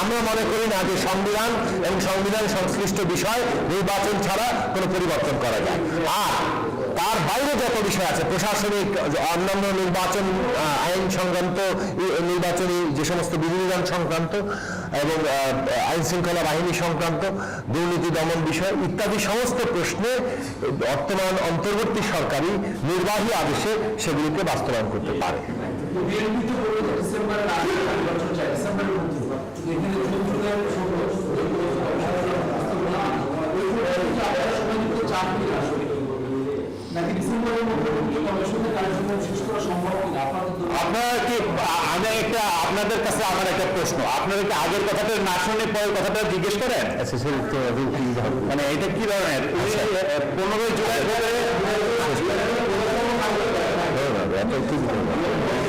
আমরা মনে করি না যে সংবিধান এবং সংবিধান সংশ্লিষ্ট বিষয় নির্বাচন ছাড়া কোনো পরিবর্তন করা যায়। আর তার বাইরে যত বিষয় আছে, প্রশাসনিক, অন্যান্য নির্বাচন আইন সংক্রান্ত নির্বাচনী যে সমস্ত বিধিবিধান সংক্রান্ত এবং আইন শৃঙ্খলা বাহিনী সংক্রান্ত, দুর্নীতি দমন বিষয় ইত্যাদি সমস্ত প্রশ্নে বর্তমান অন্তর্বর্তী সরকারি নির্বাহী আদেশে সেগুলিকে বাস্তবায়ন করতে পারে। নাকি ডিসেম্বরের মধ্যে কমিশনের কার্যক্রম শেষ করা সম্ভব কিনা আপনারা কি আগে একটা আপনাদের কাছে আমার একটা প্রশ্ন। আপনারা কি আগের কথাটা না শুনে পরের কথাটা জিজ্ঞেস করেন? মানে এটা কি ধরনের? পনেরোই জুলাই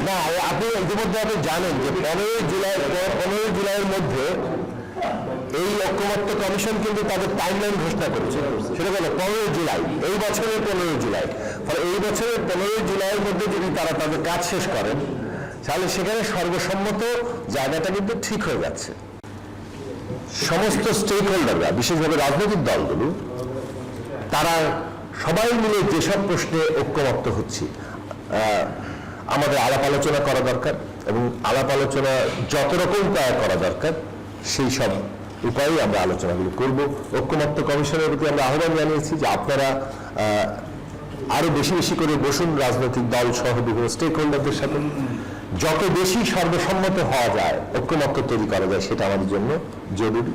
না আপনি ইতিমধ্যে আপনি জানেন যে পনেরোই জুলাই পনেরোই জুলাইয়ের মধ্যে এই ঐক্যমত্য কমিশন কিন্তু তাদের টাইমলাইন ঘোষণা করেছে। সেটা হলো পনেরোই জুলাই, এই বছরের পনেরোই জুলাই। ফলে এই বছরের পনেরোই জুলাইয়ের মধ্যে যদি তারা তাদের কাজ শেষ করেন, তাহলে সেখানে সর্বসম্মত জায়গাটা কিন্তু ঠিক হয়ে যাচ্ছে। সমস্ত স্টেক হোল্ডাররা বিশেষভাবে রাজনৈতিক দলগুলো, তারা সবাই মিলে যেসব প্রশ্নে ঐক্যমত্য হচ্ছে আমাদের আলাপ আলোচনা করা দরকার এবং আলাপ আলোচনা যত রকম উপায় করা দরকার, সেই সব উপায়ে আমরা আলোচনাগুলো করব। ঐক্যমত্য কমিশনের প্রতি আমরা আহ্বান জানিয়েছি যে আপনারা আরও বেশি বেশি করে বসুন রাজনৈতিক দল সহ বিভিন্ন স্টেক হোল্ডারদের সাথে। যত বেশি সর্বসম্মত হওয়া যায়, ঐক্যমত্য তৈরি করা যায়, সেটা আমাদের জন্য জরুরি।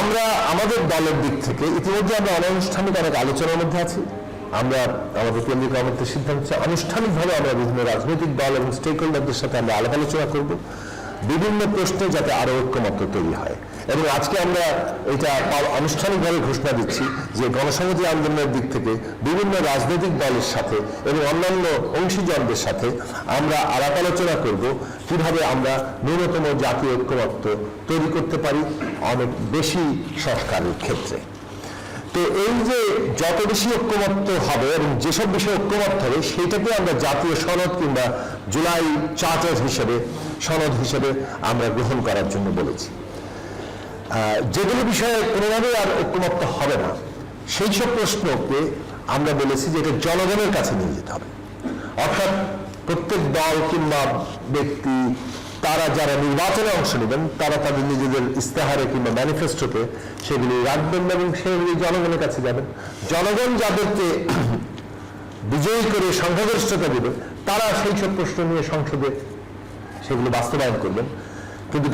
আমরা আমাদের দলের দিক থেকে ইতিমধ্যে আমরা অনানুষ্ঠানিক অনেক আলোচনার মধ্যে আছি। আমরা আমাদের কেন্দ্রীয় কমিটির সিদ্ধান্ত, আনুষ্ঠানিকভাবে আমরা বিভিন্ন রাজনৈতিক দল এবং স্টেক হোল্ডারদের সাথে আমরা আলাপ আলোচনা করব। বিভিন্ন প্রশ্নে যাতে আরও ঐক্যমত্য তৈরি হয়। এবং আজকে আমরা এটা আনুষ্ঠানিকভাবে ঘোষণা দিচ্ছি যে গণসংহতি আন্দোলনের দিক থেকে বিভিন্ন রাজনৈতিক দলের সাথে এবং অন্যান্য অংশীজনদের সাথে আমরা আলাপ আলোচনা করব, কীভাবে আমরা ন্যূনতম জাতীয় ঐক্যমত্য তৈরি করতে পারি অনেক বেশি সংস্কারের ক্ষেত্রে। তো এই যে যত বেশি ঐক্যমত্য হবে এবং যেসব বিষয়ে ঐক্যমত্য হবে, সেইটাকে আমরা জাতীয় সনদ কিংবা জুলাই চার্টার হিসেবে সনদ হিসেবে আমরা গ্রহণ করার জন্য বলেছি। যেগুলো বিষয়ে কোনোভাবেই আর ঐক্যমত্য হবে না, সেই সব প্রশ্নকে আমরা বলেছি যে এটা জনগণের কাছে নিয়ে যেতে হবে। অর্থাৎ প্রত্যেক দল কিংবা ব্যক্তি, তারা যারা নির্বাচনে অংশ নেবেন, তারা তাদের নিজেদের ইস্তেহারে কিংবা ম্যানিফেস্টোতে সেগুলি রাখবেন এবং সেগুলি জনগণের কাছে যাবেন। জনগণ যাদেরকে বিজয়ী করে সংখ্যাগরিষ্ঠতা দেবে, তারা সেই সব প্রশ্ন নিয়ে সংসদে সেগুলো বাস্তবায়ন করবেন। কিন্তু